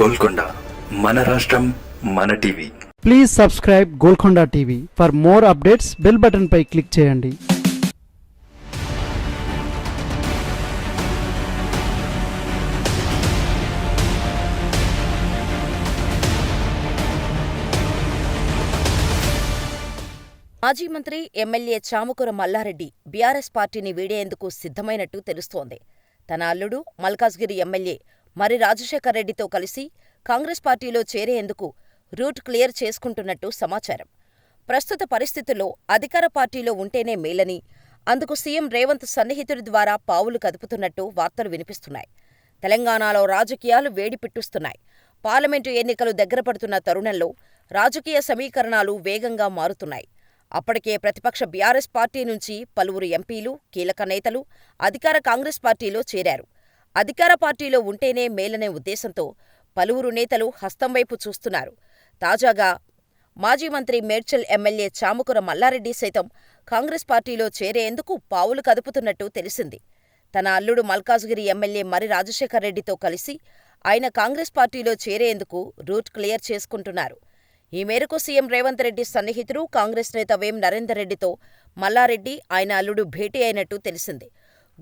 గోల్కొండ మన రాష్ట్రం మన TV. Please subscribe Golconda TV for more updates. Bell button pi click చేయండి. మాజీ మంత్రి ఎమ్మెల్యే చాముకుర మల్లారెడ్డి బీఆర్ఎస్ పార్టీని వీడేందుకు సిద్ధమైనట్టు తెలుస్తోంది. తన అల్లుడు మల్కాజ్గిరి ఎమ్మెల్యే మరి రాజశేఖర్ రెడ్డితో కలిసి కాంగ్రెస్ పార్టీలో చేరేందుకు రూట్ క్లియర్ చేసుకుంటున్నట్టు సమాచారం. ప్రస్తుత పరిస్థితుల్లో అధికార పార్టీలో ఉంటేనే మేలని అందుకు సీఎం రేవంత్ సన్నిహితుడి ద్వారా పావులు కదుపుతున్నట్టు వార్తలు వినిపిస్తున్నాయి. తెలంగాణలో రాజకీయాలు వేడి పిట్టుస్తున్నాయి. పార్లమెంటు ఎన్నికలు దగ్గరపడుతున్న తరుణంలో రాజకీయ సమీకరణాలు వేగంగా మారుతున్నాయి. అప్పటికే ప్రతిపక్ష బీఆర్ఎస్ పార్టీ నుంచి పలువురు ఎంపీలు కీలక నేతలు అధికార కాంగ్రెస్ పార్టీలో చేరారు. అధికార పార్టీలో ఉంటేనే మేలనే ఉద్దేశంతో పలువురు నేతలు హస్తం వైపు చూస్తున్నారు. తాజాగా మాజీ మంత్రి మేడ్చల్ ఎమ్మెల్యే చాముకుర మల్లారెడ్డి సైతం కాంగ్రెస్ పార్టీలో చేరేందుకు పావులు కదుపుతున్నట్టు తెలిసింది. తన అల్లుడు మల్కాజ్గిరి ఎమ్మెల్యే మరి రాజశేఖర్ రెడ్డితో కలిసి ఆయన కాంగ్రెస్ పార్టీలో చేరేందుకు రూట్ క్లియర్ చేసుకుంటున్నారు. ఈ మేరకు సీఎం రేవంత్ రెడ్డి సన్నిహితుడు కాంగ్రెస్ నేత వేం నరేందర్ రెడ్డితో మల్లారెడ్డి ఆయన అల్లుడు భేటీ అయినట్టు తెలిసింది.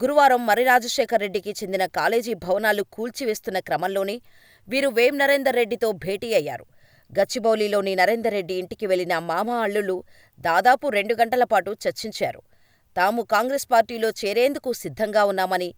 గురువారం మరి రాజశేఖర్ రెడ్డికి చెందిన కాలేజీ భవనాలు కూల్చివేస్తున్న క్రమంలోనే వీరు వేం నరేందర్ రెడ్డితో భేటీ అయ్యారు. గచ్చిబౌలిలోని నరేందర్ రెడ్డి ఇంటికి వెళ్ళిన మామ అల్లులు దాదాపు రెండు గంటల పాటు చర్చించారు. తాము కాంగ్రెస్ పార్టీలో చేరేందుకు సిద్ధంగా ఉన్నామని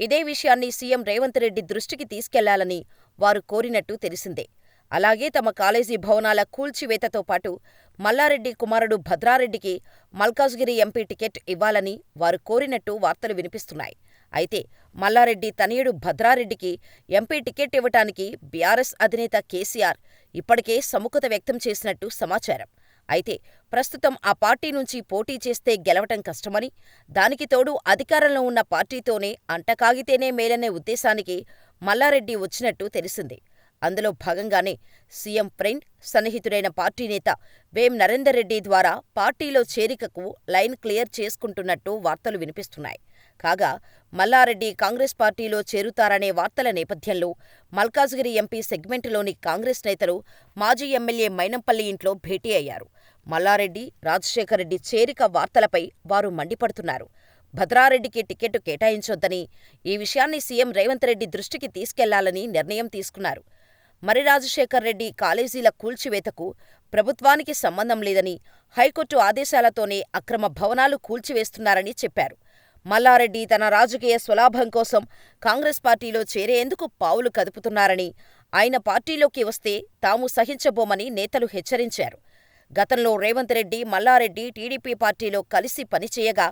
ఇదే విషయాన్ని సీఎం రేవంత్ రెడ్డి దృష్టికి తీసుకెళ్ళాలని వారు కోరినట్టు తెలిసిందే. అలాగే తమ కాలేజీ భవనాల కూల్చివేతతో పాటు మల్లారెడ్డి కుమారుడు భద్రారెడ్డికి మల్కాజ్గిరి ఎంపీ టికెట్ ఇవ్వాలని వారు కోరినట్టు వార్తలు వినిపిస్తున్నాయి. అయితే మల్లారెడ్డి తనయుడు భద్రారెడ్డికి ఎంపీ టికెట్ ఇవ్వటానికి బీఆర్ఎస్ అధినేత కేసీఆర్ ఇప్పటికే సముఖత వ్యక్తం చేసినట్టు సమాచారం. అయితే ప్రస్తుతం ఆ పార్టీ నుంచి పోటీ చేస్తే గెలవటం కష్టమని దానికి తోడు అధికారంలో ఉన్న పార్టీతోనే అంటకాగితేనే మేలనే ఉద్దేశానికి మల్లారెడ్డి వచ్చినట్టు తెలిసింది. అందులో భాగంగానే సీఎం ఫ్రెండ్ సన్నిహితుడైన పార్టీ నేత వేం నరేందర్ రెడ్డి ద్వారా పార్టీలో చేరికకు లైన్ క్లియర్ చేసుకుంటున్నట్టు వార్తలు వినిపిస్తున్నాయి. కాగా మల్లారెడ్డి కాంగ్రెస్ పార్టీలో చేరుతారనే వార్తల నేపథ్యంలో మల్కాజ్గిరి ఎంపీ సెగ్మెంటులోని కాంగ్రెస్ నేతలు మాజీ ఎమ్మెల్యే మైనంపల్లి ఇంట్లో భేటీ అయ్యారు. మల్లారెడ్డి రాజశేఖర్ రెడ్డి చేరిక వార్తలపై వారు మండిపడుతున్నారు. భద్రారెడ్డికి టికెట్టు కేటాయించొద్దని ఈ విషయాన్ని సీఎం రేవంత్ రెడ్డి దృష్టికి తీసుకెళ్ళాలని నిర్ణయం తీసుకున్నారు. మరి రాజశేఖర్ రెడ్డి కాలేజీల కూల్చివేతకు ప్రభుత్వానికి సంబంధం లేదని హైకోర్టు ఆదేశాలతోనే అక్రమ భవనాలు కూల్చివేస్తున్నారని చెప్పారు. మల్లారెడ్డి తన రాజకీయ స్వలాభం కోసం కాంగ్రెస్ పార్టీలో చేరేందుకు పావులు కదుపుతున్నారని ఆయన పార్టీలోకి వస్తే తాము సహించబోమని నేతలు హెచ్చరించారు. గతంలో రేవంత్ రెడ్డి మల్లారెడ్డి టీడీపీ పార్టీలో కలిసి పనిచేయగా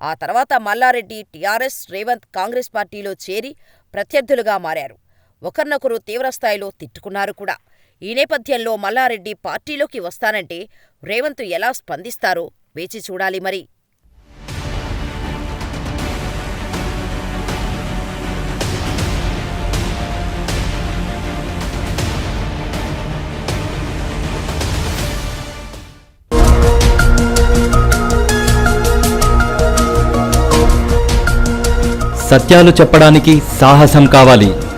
ఆ తర్వాత మల్లారెడ్డి టీఆర్ఎస్ రేవంత్ కాంగ్రెస్ పార్టీలో చేరి ప్రత్యర్థులుగా మారారు. ఒకరినొకరు తీవ్రస్థాయిలో తిట్టుకున్నారు కూడా. ఈ నేపథ్యంలో మల్లారెడ్డి పార్టీలోకి వస్తానంటే రేవంత్ ఎలా స్పందిస్తారో వేచి చూడాలి మరి. సత్యాలు చెప్పడానికి సాహసం కావాలి.